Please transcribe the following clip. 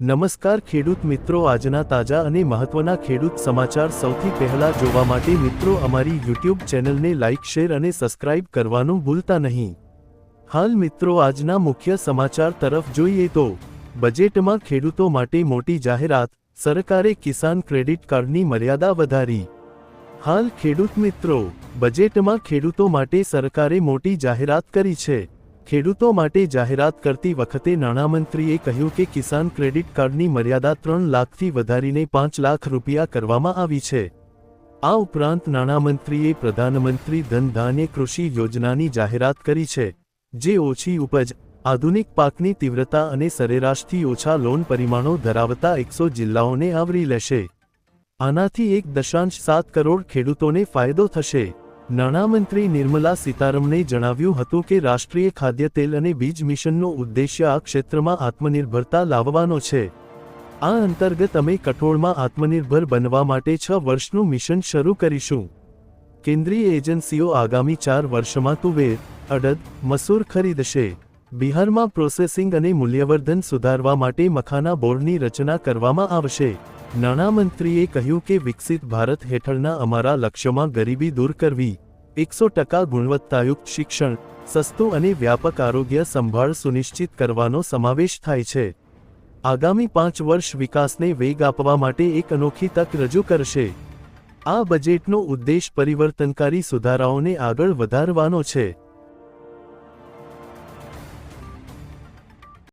નમસ્કાર ખેડૂત મિત્રો, આજના તાજા અને મહત્વના ખેડૂત સમાચાર સૌથી પહેલા જોવા માટે મિત્રો, અમારી યુટ્યુબ ચેનલને લાઇક, શેર અને સબસ્ક્રાઇબ કરવાનું ભૂલતા નહીં. હાલ મિત્રો, આજના મુખ્ય સમાચાર તરફ જોઈએ તો, બજેટમાં ખેડૂતો માટે મોટી જાહેરાત, સરકારે કિસાન ક્રેડિટ કાર્ડની મર્યાદા વધારી. હાલ ખેડૂત મિત્રો, બજેટમાં ખેડૂતો માટે સરકારે મોટી જાહેરાત કરી છે. ખેડૂતો માટે જાહેરાત કરતી વખતે નાણામંત્રીએ કહ્યું કે કિસાન ક્રેડિટ કાર્ડની મર્યાદા ત્રણ લાખથી વધારીને પાંચ લાખ રૂપિયા કરવામાં આવી છે. આ ઉપરાંત નાણામંત્રીએ પ્રધાનમંત્રી ધનધાન્ય કૃષિ યોજનાની જાહેરાત કરી છે, જે ઓછી ઉપજ, આધુનિક પાકની તીવ્રતા અને સરેરાશથી ઓછા લોન પરિમાણો ધરાવતા એકસો જિલ્લાઓને આવરી લેશે. આનાથી એક દશાંશ સાત કરોડ ખેડૂતોને ફાયદો થશે. નાણામંત્રી નિર્મલા સીતારમણે જણાવ્યું હતું કે રાષ્ટ્રીય ખાદ્ય તેલ અને બીજ મિશનનો ઉદ્દેશ્ય આ ક્ષેત્રમાં આત્મનિર્ભરતા લાવવાનો છે. આ અંતર્ગત અમે કઠોળમાં આત્મનિર્ભર બનવા માટે છ વર્ષનું મિશન શરૂ કરીશું. કેન્દ્રીય એજન્સીઓ આગામી ચાર વર્ષમાં તુવેર, અડદ, મસૂર ખરીદશે. બિહારમાં પ્રોસેસિંગ અને મૂલ્યવર્ધન સુધારવા માટે મખાના બોર્ડની રચના કરવામાં આવશે. નાણામંત્રીએ કહ્યું કે વિકસિત ભારત હેઠળના અમારા લક્ષ્યોમાં ગરીબી દૂર કરવી, એકસો ટકા ગુણવત્તાયુક્ત શિક્ષણ, સસ્તું અને વ્યાપક આરોગ્ય સંભાળ સુનિશ્ચિત કરવાનો સમાવેશ થાય છે. આગામી પાંચ વર્ષ વિકાસને વેગ આપવા માટે એક અનોખી તક રજૂ કરશે. આ બજેટનો ઉદ્દેશ પરિવર્તનકારી સુધારાઓને આગળ વધારવાનો છે.